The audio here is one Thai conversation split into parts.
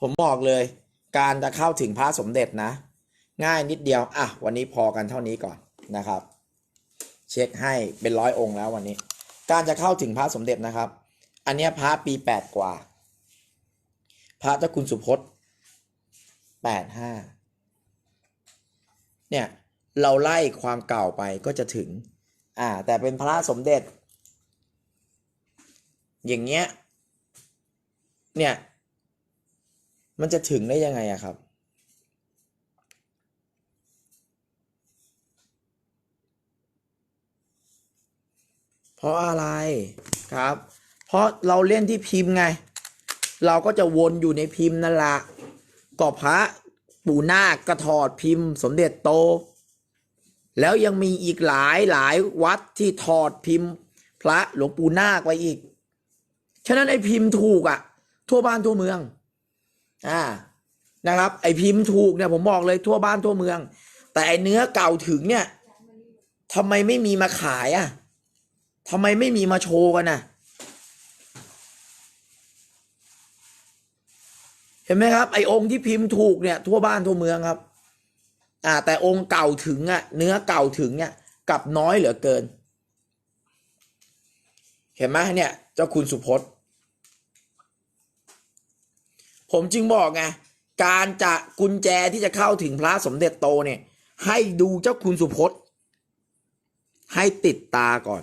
ผมบอกเลย การจะเข้าถึงพระสมเด็จนะ ง่ายนิดเดียวอะวันนี้พอกันเท่านี้ก่อนนะครับ เช็คให้เป็นร้อยองค์แล้ววันนี้ การจะเข้าถึงพระสมเด็จนะครับ อันนี้พระปีแปดกว่า พระเจ้าคุณสุพจน์แปดห้าเนี่ยเราไล่ความเก่าไปก็จะถึง อ่า แต่เป็นพระสมเด็จ อย่างเงี้ย เนี่ย มันจะถึงได้ยังไงอะครับ เพราะอะไรครับ เพราะเราเล่นที่พิมพ์ไง เราก็จะวนอยู่ในพิมพ์นั่นละก็พระปู่นาคกระถอดพิมพ์ สมเด็จโต แล้วยังมีอีกหลายหลายวัดที่ถอดพิมพ์ พระหลวงปู่นาคไว้อีก ฉะนั้นไอ้พิมพ์ถูกอะทั่วบ้านทั่วเมือง อ่านะครับ ไอพิมพ์ถูกเนี่ยผมบอกเลยทั่วบ้านทั่วเมือง แต่ไอเนื้อเก่าถึงเนี่ยทำไมไม่มีมาขายอะทำไมไม่มีมาโชว์กันน่ะ เห็นไหมครับ ไอองค์ที่พิมพ์ถูกเนี่ย ทั่วบ้านทั่วเมืองครับ อ่า แต่องค์เก่าถึงอะ เนื้อเก่าถึงเนี่ยกับน้อยเหลือเกิน เห็นไหมเนี่ย เจ้าคุณสุพจน์ ผมจึงบอกไงการจะกุญแจที่จะเข้าถึงพระสมเด็จโตเนี่ย ให้ดูเจ้าคุณสุพจน์ ให้ติดตาก่อน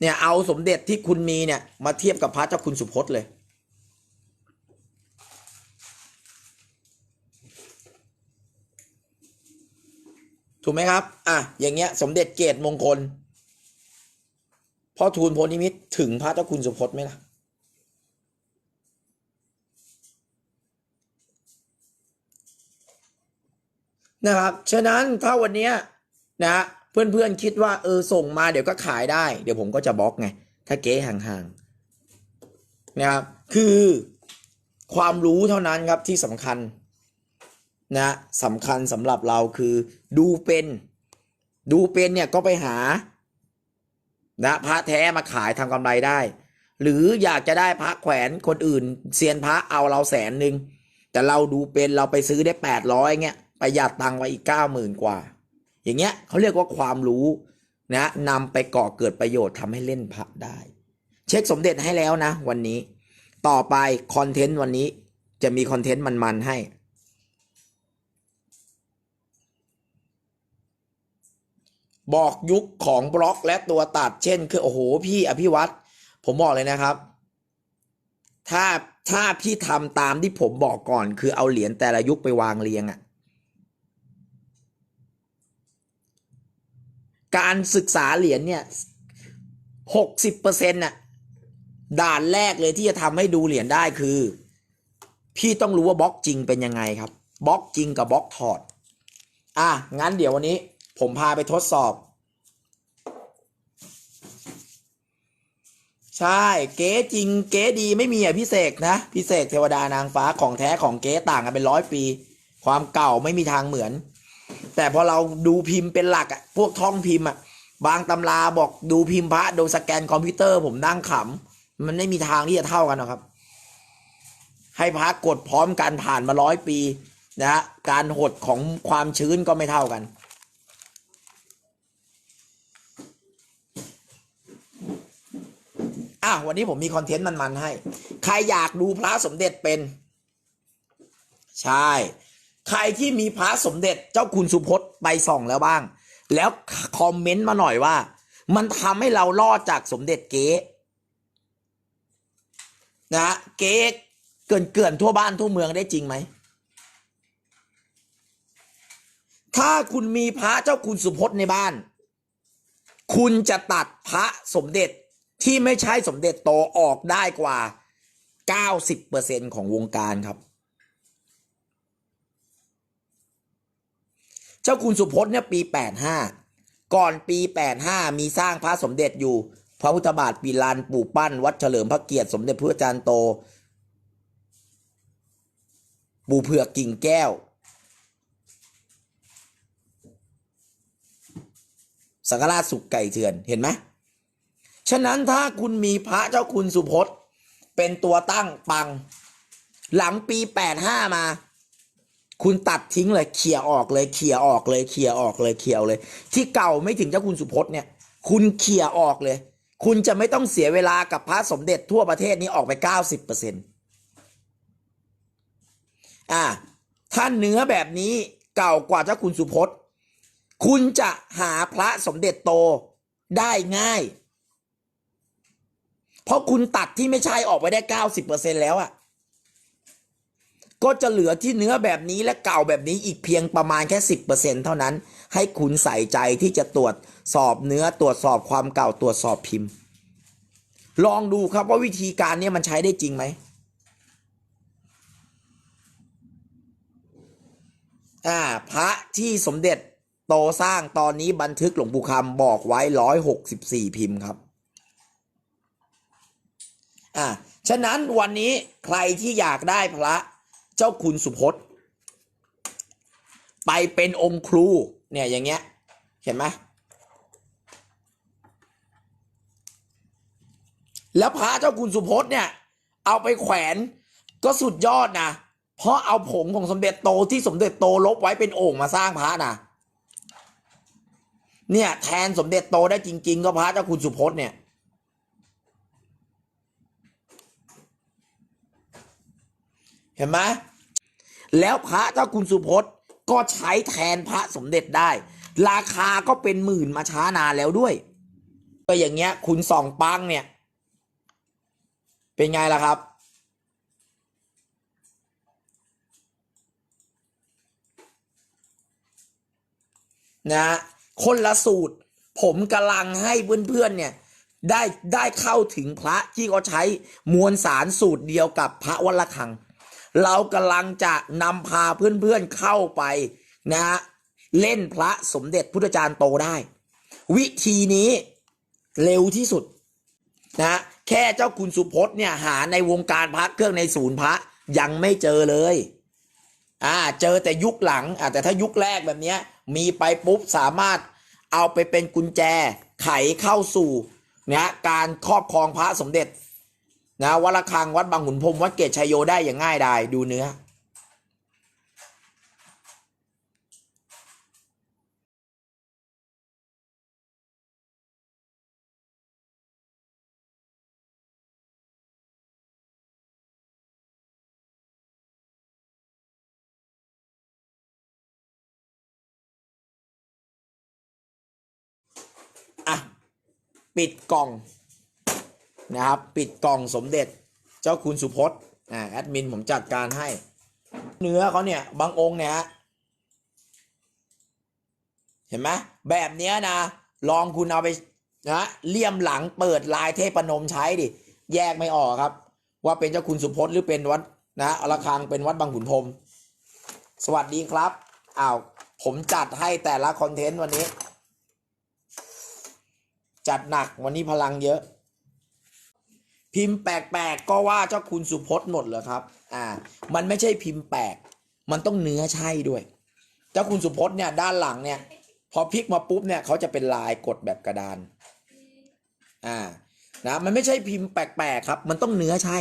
เนี่ยเอาสมเด็จที่คุณมีเนี่ยมาเทียบกับพระเจ้าคุณสุพจน์เลยถูกไหมครับ อะ อย่างเงี้ย สมเด็จเกตมงคล พ่อทูลโพนิมิตรถึงพระเจ้าคุณสุพจน์ไหมล่ะ นะครับฉะนั้นถ้าวันนี้นะเพื่อนๆคิดว่าเออส่งมาเดี๋ยวก็ขายได้ เดี๋ยวผมก็จะบล็อกไง ถ้าเก๊ห่างๆนะครับคือความรู้เท่านั้นครับที่สำคัญนะสำคัญสำหรับเราคือดูเป็น ดูเป็นเนี่ยก็ไปหานะพระแท้มาขายทำกำไรได้ หรืออยากจะได้พระแขวนคนอื่นเซียนพระเอาเราแสนหนึ่งแต่เราดูเป็นเราไปซื้อได้แปดร้อยเงี้ย ประหยัดตังค์ไว้อีกเก้าหมื่นกว่า อย่างเงี้ยเขาเรียกว่าความรู้นะนำไปก่อเกิดประโยชน์ทำให้เล่นพระได้ เช็คสมเด็จให้แล้วนะ วันนี้ต่อไปคอนเทนต์วันนี้จะมีคอนเทนต์มันๆให้บอกยุคของบล็อกและตัวตัดเช่น คือโอ้โหพี่อภิวัตรผมบอกเลยนะครับ ถ้าถ้าพี่ทำตามที่ผมบอกก่อน คือเอาเหรียญแต่ละยุคไปวางเรียงอะ่ะ การศึกษาเหรียญเนี่ยหกสิบเปอร์เซ็นต์น่ะด่านแรกเลยที่จะทำให้ดูเหรียญได้คือ พี่ต้องรู้ว่าบล็อกจริงเป็นยังไงครับบล็อกจริงกับบล็อกถอด อะ งั้นเดี๋ยววันนี้ ผมพาไปทดสอบ ใช่ เก๋จริง เก๋ดีไม่มีอะพี่เสกนะ พี่เสกเทวดานางฟ้าของแท้ของเก๋ต่างกันเป็นร้อยปี ความเก่าไม่มีทางเหมือน แต่พอเราดูพิมพ์เป็นหลักอะพวกท่องพิมพ์อะบางตำราบอกดูพิมพ์พระดูสแกนคอมพิวเตอร์ผมนั่งขำมันไม่มีทางที่จะเท่ากันหรอกครับ ให้พระกดพร้อมกันผ่านมาร้อยปีนะฮะการหดของความชื้นก็ไม่เท่ากันอะวันนี้ผมมีคอนเทนต์มันๆให้ ใครอยากดูพระสมเด็จเป็น ใช่ ใครที่มีพระสมเด็จเจ้าคุณสุพจน์ไปส่องแล้วบ้าง แล้วคอมเมนต์มาหน่อยว่า มันทำให้เรารอดจากสมเด็จเก๊นะเก๊เกินเกินๆทั่วบ้านทั่วเมืองได้จริงไหม ถ้าคุณมีพระเจ้าคุณสุพจน์ในบ้าน คุณจะตัดพระสมเด็จที่ไม่ใช่สมเด็จโตออกได้กว่า 90%ของวงการครับ เจ้าคุณสุพจน์เนี่ยปี 85 ก่อนปี 85 มีสร้างพระสมเด็จอยู่ พระพุทธบาทปีลานปู่ปั้น วัดเฉลิมพระเกียรติสมเด็จพระอาจารย์โต ปู่เผือกกิ่งแก้ว สังฆราชสุกไก่เถื่อนเห็นไหมฉะนั้นถ้าคุณมีพระเจ้าคุณสุพจน์เเป็นตัวตั้งปัง หลังปีแปดห้ามา คุณตัดทิ้งเลยเขี่ยออกเลยเขี่ยออกเลยเขี่ยออกเลยเขี่ยเลย ที่เก่าไม่ถึงเจ้าคุณสุพจน์เนี่ย คุณเขี่ยออกเลย คุณจะไม่ต้องเสียเวลากับพระสมเด็จทั่วประเทศนี้ออกไปเก้าสิบเปอร์เซ็นต์อ่าถ้าเนื้อแบบนี้เก่ากว่าเจ้าคุณสุพจน์ คุณจะหาพระสมเด็จโตได้ง่าย เพราะคุณตัดที่ไม่ใช่ออกไปได้เก้าสิบเปอร์เซ็นแล้วอะ่ะ ก็จะเหลือที่เนื้อแบบนี้และเก่าแบบนี้อีกเพียงประมาณแค่สิบเปอร์เซ็นเท่านั้น ให้คุณใส่ใจที่จะตรวจสอบเนื้อตรวจสอบความเก่าตรวจสอบพิมพ์ ลองดูครับว่าวิธีการนี้มันใช้ได้จริงไหมอ่าพระที่สมเด็จโตสร้างตอนนี้บันทึกหลวงปู่คำบอกไว้ร้อยหกสิบสี่พิมพ์ครับอ่าฉะนั้นวันนี้ใครที่อยากได้พระ เจ้าคุณสุพจน์ ไปเป็นองค์ครู เนี่ยอย่างเงี้ย เห็นไหมแล้วพระเจ้าคุณสุพจน์เนี่ย เอาไปแขวนก็สุดยอดนะเพราะเอาผงของสมเด็จโตที่สมเด็จโตลบไว้เป็นโอ่งมาสร้างพระนะเนี่ย แทนสมเด็จโตได้จริง ๆ ก็พระเจ้าคุณสุพจน์เนี่ยเห็นไหม แล้วพระเจ้าคุณสุพจน์ก็ใช้แทนพระสมเด็จได้ ราคาก็เป็นหมื่นมาช้านานแล้วด้วย ก็อย่างเงี้ย คุณสองปังเนี่ย เป็นไงล่ะครับ นะคนละสูตร ผมกำลังให้เพื่อนๆเนี่ยได้ได้เข้าถึงพระที่เขาใช้มวลสารสูตรเดียวกับพระวัดระฆัง เรากำลังจะนำพาเพื่อนๆเข้าไปนะเล่นพระสมเด็จพุทธจารย์โตได้ วิธีนี้เร็วที่สุดนะแค่เจ้าคุณสุพจน์เนี่ยหาในวงการพระเครื่องในศูนย์พระยังไม่เจอเลยอ่าเจอแต่ยุคหลังอ่าแต่ถ้ายุคแรกแบบนี้มีไปปุ๊บสามารถเอาไปเป็นกุญแจไขเข้าสู่นะการครอบครองพระสมเด็จ นะวัดระฆังวัดบางขุนพรมวัดเกตชัยโยได้อย่างง่ายดายดูเนื้อ อะ ปิดกล่อง นะครับ ปิดกล่องสมเด็จเจ้าคุณสุพจน์อ่าแอดมินผมจัดการให้ เนื้อเขาเนี่ยบางองค์เนี่ยฮะเห็นไหมแบบเนี้ยนะ ลองคุณเอาไปนะเลี่ยมหลังเปิดลายเทพนมใช้ดิ แยกไม่ออกครับ ว่าเป็นเจ้าคุณสุพจน์หรือเป็นวัดนะอระฆังเป็นวัดบางขุนพรมสวัสดีครับอ้าวผมจัดให้แต่ละคอนเทนต์วันนี้ จัดหนักวันนี้พลังเยอะ พิมพ์แปลกๆก็ว่าเจ้าคุณสุพจน์หมดเหรอครับ อ่า มันไม่ใช่พิมพ์แปลก มันต้องเนื้อใช่ด้วย เจ้าคุณสุพจน์เนี่ยด้านหลังเนี่ย พอพลิกมาปุ๊บเนี่ยเขาจะเป็นลายกดแบบกระดาน อ่า นะ มันไม่ใช่พิมพ์แปลกๆครับ มันต้องเนื้อใช่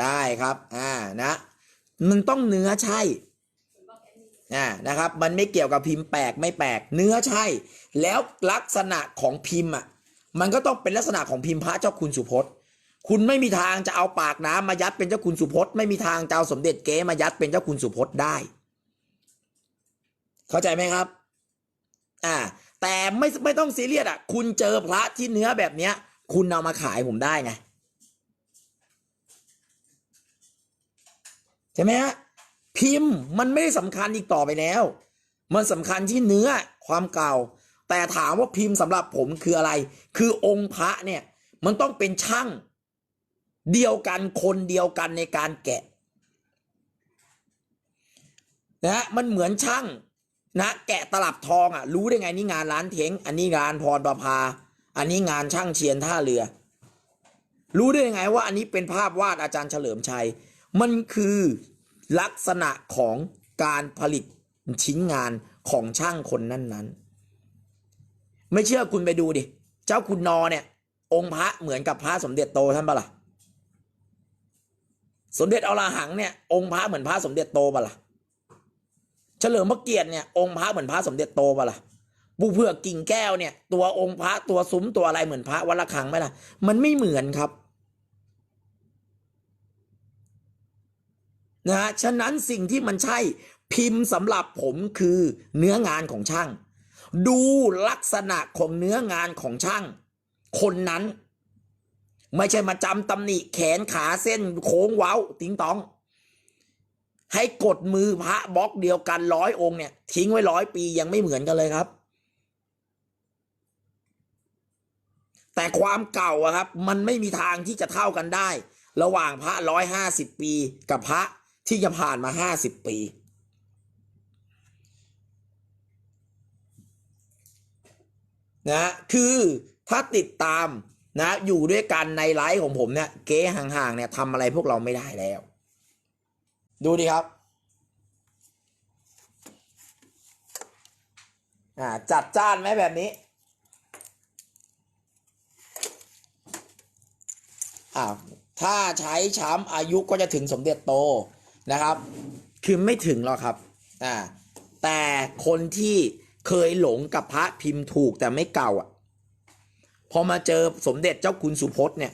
ได้ครับ อ่า นะ มันต้องเนื้อใช่ นอ่านะครับ มันไม่เกี่ยวกับพิมพ์แปลกไม่แปลกเนื้อใช่ แล้วลักษณะของพิมพ์อะมันก็ต้องเป็นลักษณะของพิมพ์พระเจ้าคุณสุพจน์ คุณไม่มีทางจะเอาปากน้ำมายัดเป็นเจ้าคุณสุพจน์ไม่มีทางจะเอาสมเด็จเก๋มายัดเป็นเจ้าคุณสุพจน์ได้ เข้าใจไหมครับอ่าแต่ไม่ไม่ต้องซีเรียสอะ คุณเจอพระที่เนื้อแบบเนี้ย คุณเอามาขายผมได้ไงใช่ไหมฮะ พิมพ์มันไม่ได้สำคัญอีกต่อไปแล้ว มันสำคัญที่เนื้อความเก่า แต่ถามว่าพิมพ์สำหรับผมคืออะไร คือองค์พระเนี่ย มันต้องเป็นช่างเดียวกันคนเดียวกันในการแกะนะฮะมันเหมือนช่างนะแกะตลับทองอะ รู้ได้ไงนี่งานร้านเทงอันนี้งานพรประภา อันนี้งานช่างเชียนท่าเรือ รู้ได้ยังไงว่าอันนี้เป็นภาพวาดอาจารย์เฉลิมชัย มันคือ ลักษณะของการผลิตชิ้นงานของช่างคนนั้นๆ ไม่เชื่อคุณไปดูดิ เจ้าคุณนอเนี่ย องค์พระเหมือนกับพระสมเด็จโตท่านปะล่ะ สมเด็จอรหังเนี่ยองค์พระเหมือนพระสมเด็จโตปะล่ะ เฉลิมพระเกียรติเนี่ยองค์พระเหมือนพระสมเด็จโตปะล่ะบุเพื่อกกิ่งแก้วเนี่ย ตัวองค์พระตัวซุ้มตัวอะไรเหมือนพระวัดระฆังไหมล่ะ มันไม่เหมือนครับ นะฮะฉะนั้นสิ่งที่มันใช่พิมพ์สำหรับผมคือเนื้องานของช่าง ดูลักษณะของเนื้องานของช่าง คนนั้น ไม่ใช่มาจำตำหนิแขนขาเส้นโค้งเว้าติ้งตอง ให้กดมือพระบล็อกเดียวกันร้อยองค์เนี่ย ทิ้งไว้ร้อยปียังไม่เหมือนกันเลยครับ แต่ความเก่าอะครับ มันไม่มีทางที่จะเท่ากันได้ ระหว่างพระร้อยห้าสิบปีกับพระ ที่จะผ่านมาห้าสิบปี นะ คือถ้าติดตามนะ อยู่ด้วยกันในไลฟ์ของผมเนี่ย เก๊ห่างๆเนี่ยทำอะไรพวกเราไม่ได้แล้ว ดูดิครับอ่าจัดจ้านไหมแบบนี้อ่าถ้าใช้ช้ำอายุก็จะถึงสมเด็จโต นะครับ คือไม่ถึงหรอกครับอ่าแต่คนที่เคยหลงกับพระพิมพ์ถูกแต่ไม่เก่าอะ พอมาเจอสมเด็จเจ้าคุณสุพจน์เนี่ย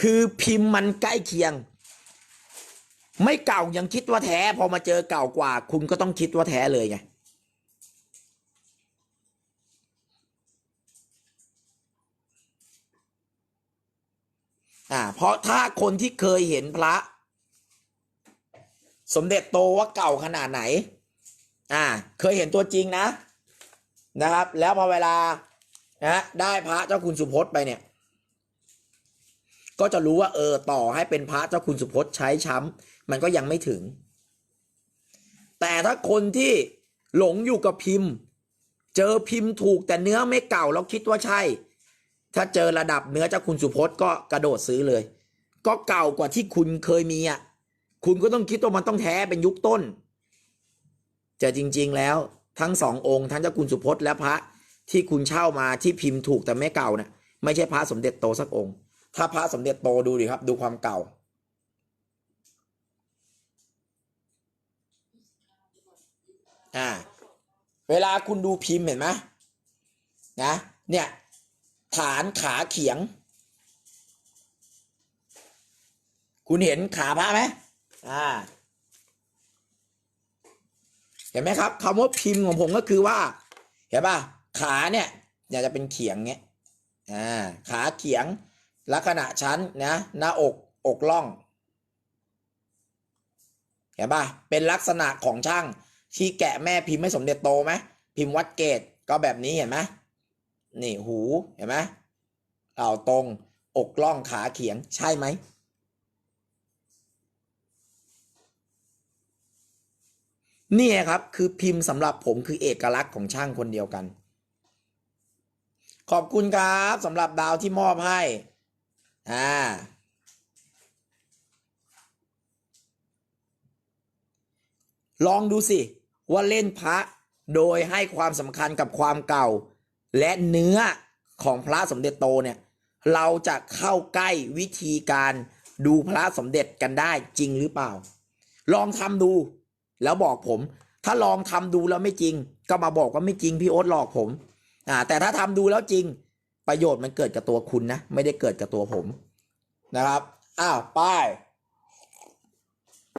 คือพิมพ์มันใกล้เคียง ไม่เก่ายังคิดว่าแท้ พอมาเจอเก่ากว่า คุณก็ต้องคิดว่าแท้เลยไงอ่าเพราะถ้าคนที่เคยเห็นพระ สมเด็จโตว่าเก่าขนาดไหน อ่า เคยเห็นตัวจริงนะ นะครับ แล้วพอเวลานะได้พระเจ้าคุณสุพจน์ไปเนี่ย ก็จะรู้ว่าเออต่อให้เป็นพระเจ้าคุณสุพจน์ใช้ช้ำมันก็ยังไม่ถึง แต่ถ้าคนที่หลงอยู่กับพิมพ์ เจอพิมพ์ถูกแต่เนื้อไม่เก่าแล้วคิดว่าใช่ ถ้าเจอระดับเนื้อเจ้าคุณสุพจน์ก็กระโดดซื้อเลย ก็เก่ากว่าที่คุณเคยมีอะ คุณก็ต้องคิดว่ามันต้องแท้เป็นยุคต้น แต่จริง ๆ แล้วทั้งสององค์ทั้งเจ้าคุณสุพจน์และพระที่คุณเช่ามาที่พิมพ์ถูกแต่ไม่เก่านะ่ะไม่ใช่พระสมเด็จโตสักองค์ ถ้าพระสมเด็จโตดูดิครับ ดูความเก่า อ่า เวลาคุณดูพิมพ์เห็นไหมนะ เนี่ย ฐานขาเขียง คุณเห็นขาพระไหม อ่า เห็นไหมครับคำว่าพิมพ์ของผมก็คือว่า เห็นป่ะขาเนี่ยอยากจะเป็นเขียงเงี้ยอ่าขาเขียงลักษณะชั้นนะหน้าอกอกล่อง เห็นป่ะเป็นลักษณะของช่างที่แกะแม่พิมพ์ไม่สมเด็จโตไหมพิมพ์วัดเกตก็แบบนี้เห็นไหมนี่หูเห็นไหมเหล่าตรงอกล่องขาเขียงใช่ไหม นี่ครับคือพิมพ์สำหรับผมคือเอกลักษณ์ของช่างคนเดียวกัน ขอบคุณครับสำหรับดาวที่มอบให้อ่าลองดูสิว่าเล่นพระโดยให้ความสำคัญกับความเก่า และเนื้อของพระสมเด็จโตเนี่ย เราจะเข้าใกล้วิธีการดูพระสมเด็จกันได้จริงหรือเปล่า ลองทำดู แล้วบอกผม ถ้าลองทำดูแล้วไม่จริง ก็มาบอกว่าไม่จริงพี่โอ๊ตหลอกผม อ่า แต่ถ้าทำดูแล้วจริง ประโยชน์มันเกิดกับตัวคุณนะ ไม่ได้เกิดกับตัวผมนะครับ อ้าว ไป้าย